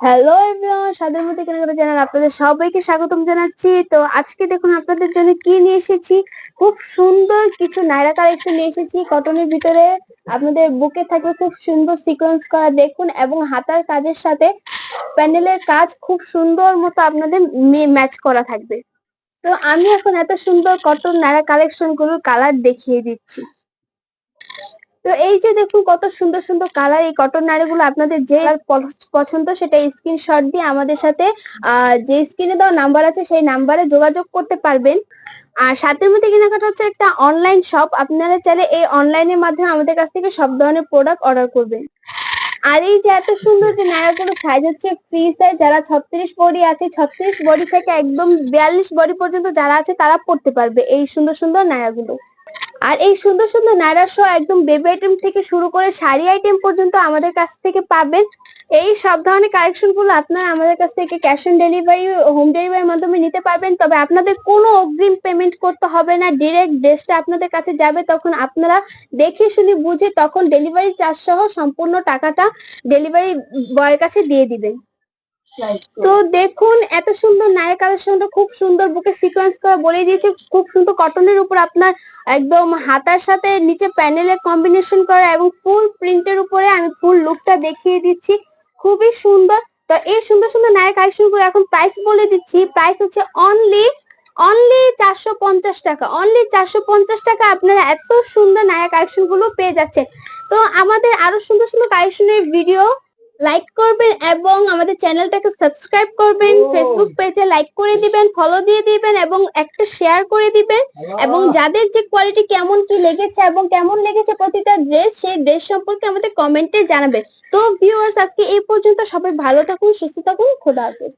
Hello everyone সাদের মধ্যে কেনাকাটা চ্যানেল আপনাদের সবাইকে স্বাগতম জানাচ্ছি। তো আজকে দেখুন, আপনাদের জন্য কি নিয়ে এসেছি? খুব সুন্দর কিছু নাইরা কালেকশন নিয়ে এসেছি। কটনের ভিতরে আপনাদের বুকে থাকবে খুব সুন্দর সিকোয়েন্স করা, দেখুন, এবং হাতার কাজের সাথে প্যানেলের কাজ খুব সুন্দর মতো আপনাদের ম্যাচ করা থাকবে। তো আমি এখন এত সুন্দর কটন নাইরা কালেকশনগুলোর কালার দেখিয়ে দিচ্ছি। তো এই যে দেখুন কত সুন্দর সুন্দর কালার এই কটন নাড়িগুলো আপনাদের যে পছন্দ সেটা স্ক্রিনশট দিয়ে আমাদের সাথে যে স্ক্রিনে দেওয়া নাম্বার আছে সেই নাম্বারে যোগাযোগ করতে পারবেন। আর সাথের মধ্যে কেনাকাটা হচ্ছে একটা অনলাইন শপ আপনারা চাইলে এই অনলাইনের মাধ্যমে আমাদের কাছ থেকে সব ধরনের প্রোডাক্ট অর্ডার করবেন। আর এই যে এত সুন্দর যে নাড়াগুলো সাইজ হচ্ছে ফ্রি সাইজ যারা ছত্রিশ বডি আছে, ছত্রিশ বডি থেকে একদম বিয়াল্লিশ বডি পর্যন্ত যারা আছে তারা পড়তে পারবে এই সুন্দর সুন্দর নাড়াগুলো। আর এই সুন্দর সুন্দর নাইরা শো একদম বেবি আইটেম থেকে শুরু করে শাড়ি আইটেম পর্যন্ত আমাদের কাছ থেকে পাবেন। এই সব ধরনের কালেকশনগুলো আপনারা আমাদের কাছ থেকে ক্যাশ অন ডেলিভারি হোম ডেলিভারির মাধ্যমে নিতে পারবেন। তবে আপনাদের কোনো অগ্রিম পেমেন্ট করতে হবে না। ডিরেক্ট ড্রেসটা আপনাদের কাছে যাবে, তখন আপনারা দেখে শুনে বুঝে তখন ডেলিভারি চার্জ সহ সম্পূর্ণ টাকাটা ডেলিভারি বয়ের কাছে দিয়ে দিবেন। তো দেখুন এত সুন্দর নায়ক কালেকশনটা খুব সুন্দর বুকে সিকোয়েন্স করা বলে দিয়েছে। খুব সুন্দর কটনের উপর আপনার একদম হাতার সাথে নিচে প্যানেলের কম্বিনেশন করা এবং ফুল প্রিন্টের উপরে আমি ফুল লুকটা দেখিয়ে দিচ্ছি। খুবই সুন্দর। তো এই সুন্দর সুন্দর নায়ক কালেকশনগুলো এখন প্রাইস বলে দিচ্ছি। প্রাইস হচ্ছে অনলি অনলি চারশো পঞ্চাশ টাকা। অনলি চারশো পঞ্চাশ টাকা আপনারা এত সুন্দর নায়ক কালেকশনগুলো পেয়ে যাচ্ছেন। তো আমাদের আরও সুন্দর সুন্দর কালেকশনের ভিডিও লাইক করবেন এবং আমাদের চ্যানেলটাকে সাবস্ক্রাইব করবেন ফেসবুক পেজে লাইক করে দিবেন ফলো দিয়ে দিবেন এবং একটা শেয়ার করে দিবেন এবং যাদের যে কোয়ালিটি কেমন কি লেগেছে এবং কেমন লেগেছে প্রতিটা ড্রেস সেই ড্রেস সম্পর্কে আমাদের কমেন্টে জানাবেন। তো ভিউয়ার্স আজকে এই পর্যন্ত সবাই ভালো থাকুন সুস্থ থাকুন খোদা হাফেজ।